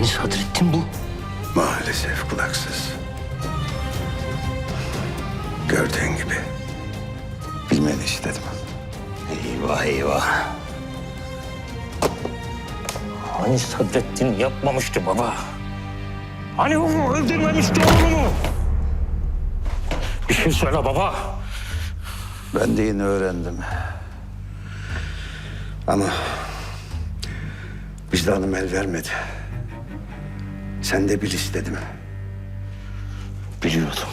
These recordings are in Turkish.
Hani Sadrettin bu? Maalesef kulaksız. Gördüğün gibi. Bilmeni istedim. Eyvah eyvah. Hani Sadrettin yapmamıştı baba? Hani o öldürmemişti oğlumu? Bir şey söyle baba. Ben de yeni öğrendim. Ama vicdanım el vermedi. Sen de bil istedim. Biliyordum.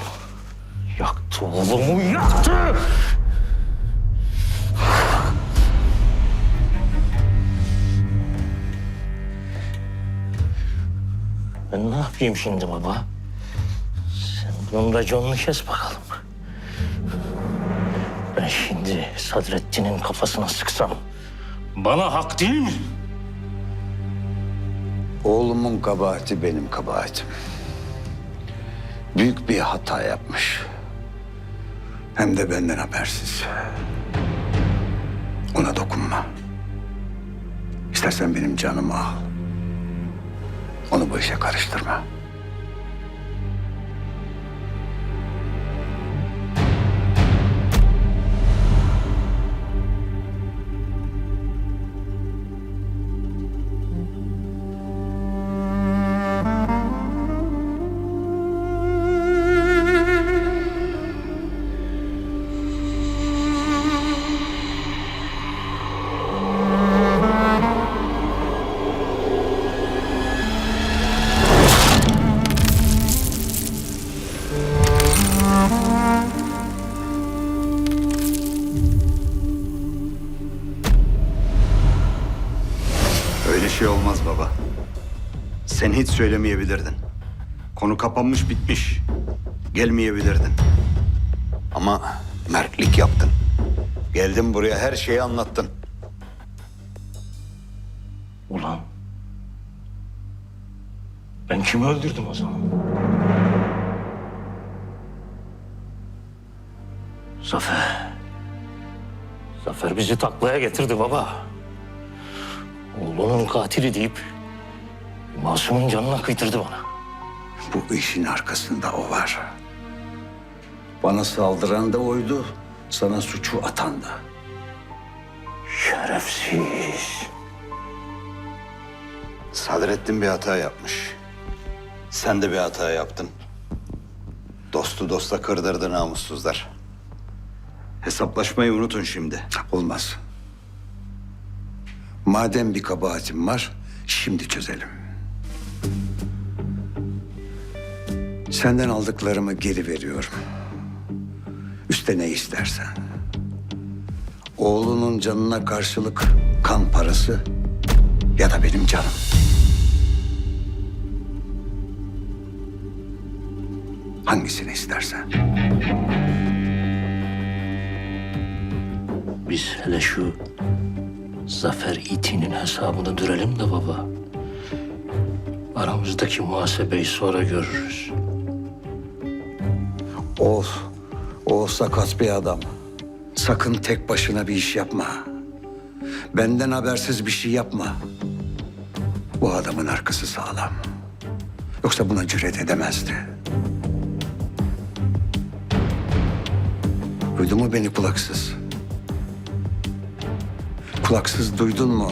Yaktı oğlumu yaktı. Ben ne yapayım şimdi baba? Sen bunun raconunu kes bakalım. Ben şimdi Sadrettin'in kafasına sıksam bana hak değil mi? Oğlumun kabahati benim kabahatim. Büyük bir hata yapmış. Hem de benden habersiz. Ona dokunma. İstersen benim canımı al. Onu bu işe karıştırma. Şey olmaz baba. Sen hiç söylemeyebilirdin. Konu kapanmış bitmiş. Gelmeyebilirdin. Ama mertlik yaptın. Geldin buraya her şeyi anlattın. Ulan. Ben kimi öldürdüm o zaman? Zafer. Zafer bizi taklaya getirdi baba. Oğlunun katili deyip masumun canına kıydırdı bana. Bu işin arkasında o var. Bana saldıran da oydu. Sana suçu atan da. Şerefsiz. Sadrettin bir hata yapmış. Sen de bir hata yaptın. Dostu dosta kırdırdı namussuzlar. Hesaplaşmayı unutun şimdi. Olmaz. Madem bir kabahatim var, şimdi çözelim. Senden aldıklarımı geri veriyorum. Üste ne istersen. Oğlunun canına karşılık kan parası ya da benim canım. Hangisini istersen. Biz hele şu Zafer itinin hesabını dürelim de baba. Aramızdaki muhasebeyi sonra görürüz. O, o sakat bir adam. Sakın tek başına bir iş yapma. Benden habersiz bir şey yapma. Bu adamın arkası sağlam. Yoksa buna cüret edemezdi. Duydun mu beni kulaksız? Kulaksız duydun mu?